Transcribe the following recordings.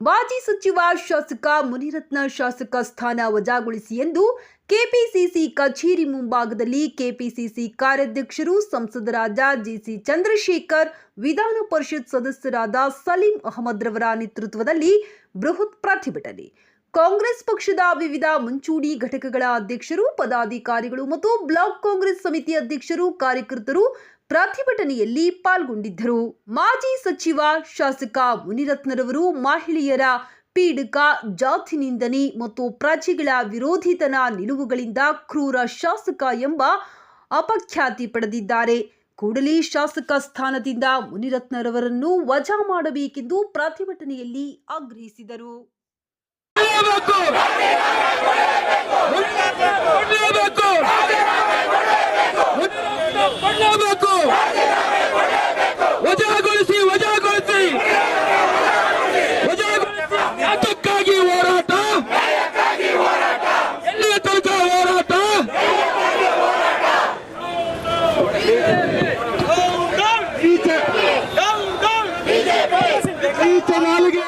ಮಾಜಿ ಸಚಿವ, ಶಾಸಕ, ಮುನಿರತ್ನ ಶಾಸಕ ಸ್ಥಾನ ವಜಾಗೊಳಿಸಿ ಎಂದು ಕೆಪಿಸಿಸಿ ಕಚೇರಿ ಮುಂಭಾಗದಲ್ಲಿ ಕೆಪಿಸಿಸಿ ಕಾರ್ಯಾಧ್ಯಕ್ಷರು ಸಂಸದರಾದ ಜಿಸಿ ಚಂದ್ರಶೇಖರ್, ವಿಧಾನ ಪರಿಷತ್ ಸದಸ್ಯರಾದ ಸಲೀಂ ಅಹಮದ್ ರವರ ನೇತೃತ್ವದಲ್ಲಿ ಬೃಹತ್ ಪ್ರತಿಭಟನೆ. ಕಾಂಗ್ರೆಸ್ ಪಕ್ಷದ ವಿವಿಧ ಮುಂಚೂಣಿ ಘಟಕಗಳ ಅಧ್ಯಕ್ಷರು, ಪದಾಧಿಕಾರಿಗಳು ಮತ್ತು ಬ್ಲಾಕ್ ಕಾಂಗ್ರೆಸ್ ಸಮಿತಿ ಅಧ್ಯಕ್ಷರು, ಕಾರ್ಯಕರ್ತರು ಪ್ರತಿಭಟನೆಯಲ್ಲಿ ಪಾಲ್ಗೊಂಡಿದ್ದರು. ಮಾಜಿ ಸಚಿವ, ಶಾಸಕ ಮುನಿರತ್ನರವರು ಮಹಿಳೆಯರ ಪೀಡಕ ಜಾತಿ ನಿಂದನೆ ಮತ್ತು ಪ್ರಜೆಗಳ ವಿರೋಧಿತನ ನಿಲುವುಗಳಿಂದ ಕ್ರೂರ ಶಾಸಕ ಎಂಬ ಅಪಖ್ಯಾತಿ ಪಡೆದಿದ್ದಾರೆ. ಕೂಡಲೇ ಶಾಸಕ ಸ್ಥಾನದಿಂದ ಮುನಿರತ್ನರವರನ್ನು ವಜಾ ಮಾಡಬೇಕೆಂದು ಪ್ರತಿಭಟನೆಯಲ್ಲಿ ಆಗ್ರಹಿಸಿದರು. ಧಿಕ್ಕಾರ. ನಾಲಿಗೆ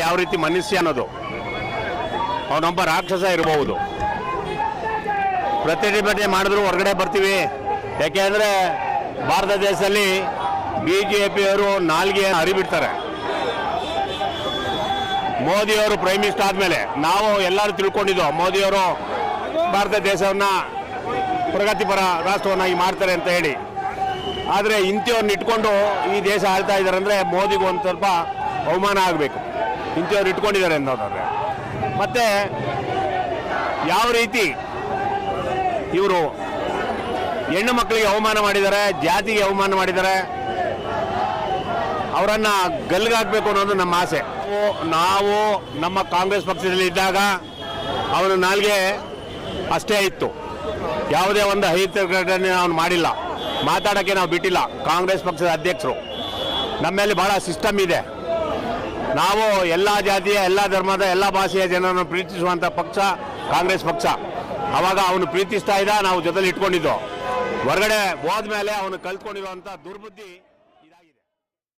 ಯಾವ ರೀತಿ ಮನುಷ್ಯ ಅನ್ನೋದು ಅವನೊಬ್ಬ ರಾಕ್ಷಸ ಇರಬಹುದು. ಪ್ರತಿಭಟನೆ ಮಾಡಿದ್ರು ಹೊರಗಡೆ ಬರ್ತೀವಿ. ಯಾಕೆಂದ್ರೆ ಭಾರತ ದೇಶದಲ್ಲಿ ಬಿ ಜೆ ಪಿಯವರು ನಾಲ್ಗೆ ಹರಿಬಿಡ್ತಾರೆ. ಮೋದಿಯವರು ಪ್ರೈಮ್ ಮಿನಿಸ್ಟರ್ ಆದಮೇಲೆ ನಾವು ಎಲ್ಲರೂ ತಿಳ್ಕೊಂಡಿದ್ದು ಮೋದಿಯವರು ಭಾರತ ದೇಶವನ್ನ ಪ್ರಗತಿಪರ ರಾಷ್ಟ್ರವನ್ನಾಗಿ ಮಾಡ್ತಾರೆ ಅಂತ ಹೇಳಿ. ಆದರೆ ಇಂಥವ್ರನ್ನ ಇಟ್ಕೊಂಡು ಈ ದೇಶ ಆಳ್ತಾ ಇದ್ದಾರೆ ಅಂದರೆ ಮೋದಿಗೂ ಒಂದು ಸ್ವಲ್ಪ ಅವಮಾನ ಆಗಬೇಕು. ಇಂಥವ್ರು ಇಟ್ಕೊಂಡಿದ್ದಾರೆ ಅನ್ನೋದಾದ್ರೆ ಮತ್ತು ಯಾವ ರೀತಿ ಇವರು ಹೆಣ್ಣು ಮಕ್ಕಳಿಗೆ ಅವಮಾನ ಮಾಡಿದ್ದಾರೆ, ಜಾತಿಗೆ ಅವಮಾನ ಮಾಡಿದ್ದಾರೆ, ಅವರನ್ನು ಗಲ್ಗಾಕ್ಬೇಕು ಅನ್ನೋದು ನಮ್ಮ ಆಸೆ. ನಾವು- ನಮ್ಮ ಕಾಂಗ್ರೆಸ್ ಪಕ್ಷದಲ್ಲಿ ಇದ್ದಾಗ ಅವನ ನಾಲ್ಗೆ ಅಷ್ಟೇ ಇತ್ತು. ಯಾವುದೇ ಒಂದು ಅಹಿತಕರಣೆ ಅವನು ಮಾಡಿಲ್ಲ. ಮಾತಾಡೋಕ್ಕೆ ನಾವು ಬಿಟ್ಟಿಲ್ಲ. ಕಾಂಗ್ರೆಸ್ ಪಕ್ಷದ ಅಧ್ಯಕ್ಷರು. ನಮ್ಮಲ್ಲಿ ಭಾಳ ಸಿಸ್ಟಮ್ ಇದೆ. ನಾವು ಎಲ್ಲ ಜಾತಿಯ, ಎಲ್ಲ ಧರ್ಮದ, ಎಲ್ಲ ಭಾಷೆಯ ಜನರನ್ನು ಪ್ರೀತಿಸುವಂಥ ಪಕ್ಷ ಕಾಂಗ್ರೆಸ್ ಪಕ್ಷ. ಅವಾಗ ಅವನು ಪ್ರೀತಿಸ್ತಾ ಇದ್ದ, ನಾವು ಜೊತೆಲಿ ಇಟ್ಕೊಂಡಿದ್ದು. ಹೊರಗಡೆ ಹೋದ್ಮೇಲೆ ಅವನು ಕಲ್ತ್ಕೊಂಡಿರುವಂಥ ದುರ್ಬುದ್ಧಿ